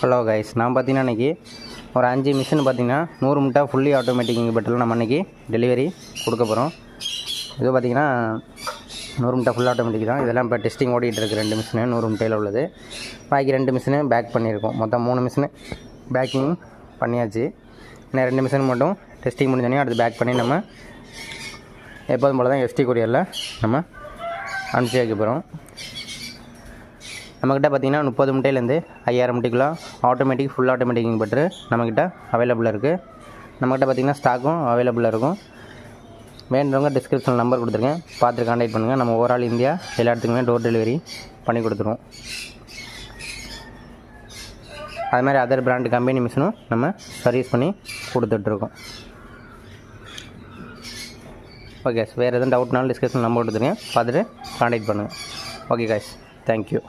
Hello guys நான் பார்த்தீங்கன்னா இன்றைக்கி ஒரு அஞ்சு மிஷின் பார்த்தீங்கன்னா நூறு முட்டை ஃபுல்லி ஆட்டோமேட்டிக் இங்கிபெட்டில் நம்ம இன்றைக்கி டெலிவரி கொடுக்க போகிறோம் இது பார்த்தீங்கன்னா நூறு முட்டை ஃபுல் ஆட்டோமேட்டிக் தான். இதெல்லாம் இப்போ டெஸ்டிங் ஓடிட்டு இருக்கு. ரெண்டு மிஷினு நூறு முட்டையில் உள்ளது. பாக்கி ரெண்டு மிஷினு பேக் பண்ணியிருக்கோம். மொத்தம் மூணு மிஷினு பேக்கிங் பண்ணியாச்சு. இன்னும் ரெண்டு மிஷின் மட்டும் டெஸ்டிங் முடிஞ்சோடனே அடுத்து பேக் பண்ணி நம்ம எப்போதும் போல் தான் எஸ்டி கொரியரில் நம்ம அனுப்பிச்சி வைக்க போகிறோம் நம்மக்கிட்ட பார்த்தீங்கன்னா முப்பது முட்டையிலேருந்து ஐயாயிரம் முட்டைக்குலாம் ஆட்டோமேட்டிக் ஃபுல் ஆட்டோமேட்டிக் பட்ரு நம்மக்கிட்ட அவைலபிளாக இருக்குது நம்மக்கிட்ட பார்த்தீங்கன்னா ஸ்டாக்கும் அவைலபிளாக இருக்கும். வேண்டுறவங்க டிஸ்கிரிப்ஷனில் நம்பர் கொடுத்துருக்கேன் பார்த்து கான்டாக்ட் பண்ணுங்கள் நம்ம ஓவரால் இந்தியா எல்லா இடத்துக்குமே டோர் டெலிவரி பண்ணி கொடுத்துருவோம். அது மாதிரி அதர் பிராண்டு கம்பெனி மிஷினும் நம்ம சர்வீஸ் பண்ணி கொடுத்துட்ருக்கோம். ஓகே வேறு எதுவும் டவுட்னாலும் டிஸ்கஷன் நம்பர் கொடுத்துருங்க. பார்த்துட்டு கான்டாக்ட் பண்ணுங்கள் ஓகே காய்ஸ் தேங்க்யூ